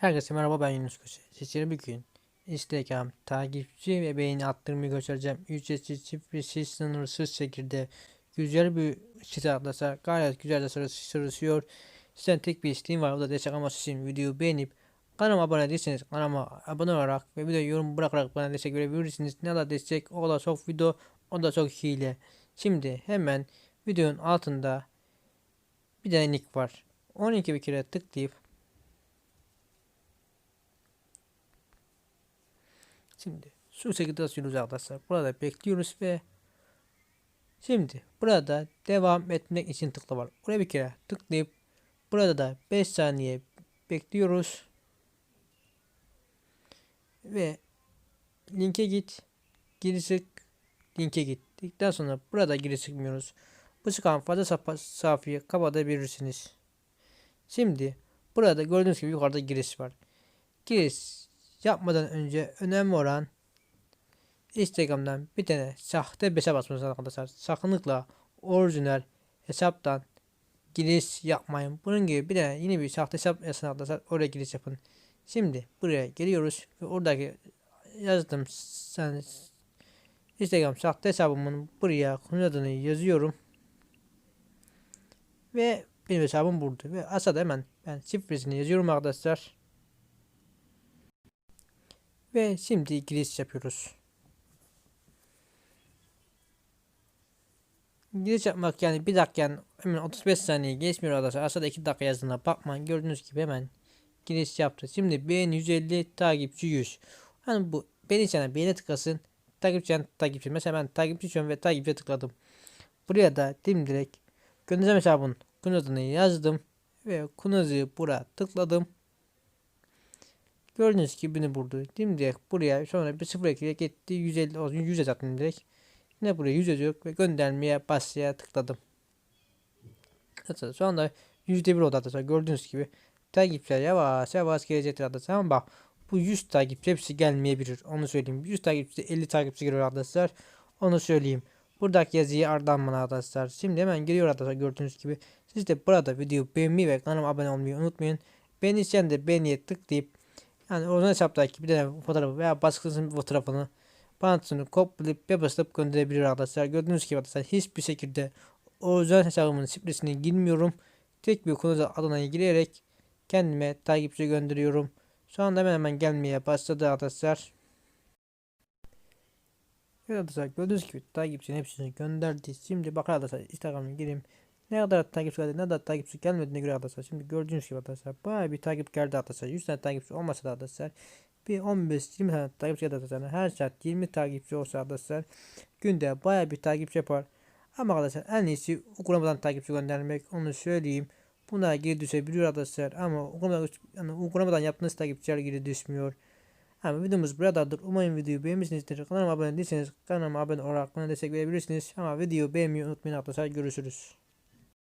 Herkese merhaba ben Yunus Köse. Sizlere bugün Instagram takipçi ve beğeni attırmayı göstereceğim. Ücretsiz, şifresiz, sınırsız şekilde güzel bir site arkadaşlar. Gayet güzel de sırasıyor. Sizden tek bir isteğim var. O da destek amaçlı için videoyu beğenip kanalıma abone değilseniz kanalıma abone olarak ve bir yorum bırakarak bana destek verebilirsiniz. Ne kadar destek o kadar çok video o da çok hile. Şimdi hemen videonun altında bir tane link var. 12 bir kere tıklayıp Şimdi şu şekilde asıyoruz arkadaşlar. Burada bekliyoruz ve şimdi burada devam etmek için tıkla var. Buraya bir kere tıklayıp burada da 5 saniye bekliyoruz. Ve linke git. Çık. Linke gittikten sonra burada geri. Bu çıkan fazla sayfayı kapatabilirsiniz. Şimdi burada gördüğünüz gibi yukarıda giriş var. Giriş yapmadan önce önemli olan Instagram'dan bir tane sahte hesap açmanız arkadaşlar. Sakınlıkla orijinal hesaptan giriş yapmayın. Bunun gibi bir tane yeni bir sahte hesap yazın arkadaşlar. Oraya giriş yapın. Şimdi buraya geliyoruz ve oradaki yazdım sen Instagram sahte hesabımın buraya konu adını yazıyorum. Ve benim hesabım burada. Ve aşağıda hemen ben şifresini yazıyorum arkadaşlar. Ve şimdi giriş yapıyoruz. Giriş yapmak yani bir dakika yani hemen 35 saniye geçmiyor arkadaşlar. Aşağıda 2 dakika yazdığına bakmayın. Gördüğünüz gibi hemen giriş yaptı. Şimdi beğen 150 takipçi 100. Hani bu beni sana beğene tıklasın. Takipçi takipçi. Mesela ben takipçi istiyorum ve takipçi tıkladım. Buraya da dimdirek göndereceğim hesabın kunuzunu yazdım. Ve kunuzu buraya tıkladım. Gördüğünüz gibi beni buldu. Dimdirek buraya sonra bir sıfır ekleyerek gitti. 150 olsun 100 yazacaktım direkt. Yine buraya 100 yazıyor ve göndermeye basıya tıkladım. Şu anda %1 oldu arkadaşlar. Gördüğünüz gibi takipçiler yavaş yavaş gelecektir arkadaşlar. Ama bak bu 100 takipçi hepsi gelmeyebilir. Onu söyleyeyim. 100 takipçi 50 takipçi giriyor arkadaşlar. Onu söyleyeyim. Buradaki yazıyı ardından bana arkadaşlar. Şimdi hemen giriyor arkadaşlar gördüğünüz gibi. Siz de burada videoyu beğenmeyi ve kanalıma abone olmayı unutmayın. İsteyen de beğeniye tıklayıp yani orijinal hesaptaki bir tane fotoğrafı veya başkasının fotoğrafını bantını kopyalayıp ve basıp gönderebilir arkadaşlar. Gördüğünüz gibi arkadaşlar hiçbir şekilde orijinal hesabımın şifresini girmiyorum. Tek bir konuda adına girerek kendime takipçi gönderiyorum. Şu anda hemen hemen gelmeye başladı arkadaşlar. Evet arkadaşlar gördüğünüz gibi takipçinin hepsini gönderdi. Şimdi bakın arkadaşlar Instagram'a gireyim. Ne kadar takipçi geldi ne kadar takipçi gelmediğine göre arkadaşlar. Şimdi gördüğünüz gibi arkadaşlar bayağı bir takip geldi arkadaşlar. 100 tane takipçi olmasa da arkadaşlar. Bir 15-20 tane takipçi geldi arkadaşlar. Her saat 20 takipçi olsa arkadaşlar. Günde bayağı bir takipçi yapar. Ama arkadaşlar en iyisi uygulamadan takipçi göndermek onu söyleyeyim. Bunlar geri düşebiliyor arkadaşlar ama uygulamadan, yani uygulamadan yaptığınız takipçiler geri düşmüyor. Ama videomuz buradadır. Umarım videoyu beğenmişsinizdir. Kanalıma abone değilseniz kanalıma abone olarak bana destek verebilirsiniz. Ama videoyu beğenmeyi unutmayın arkadaşlar. Görüşürüz.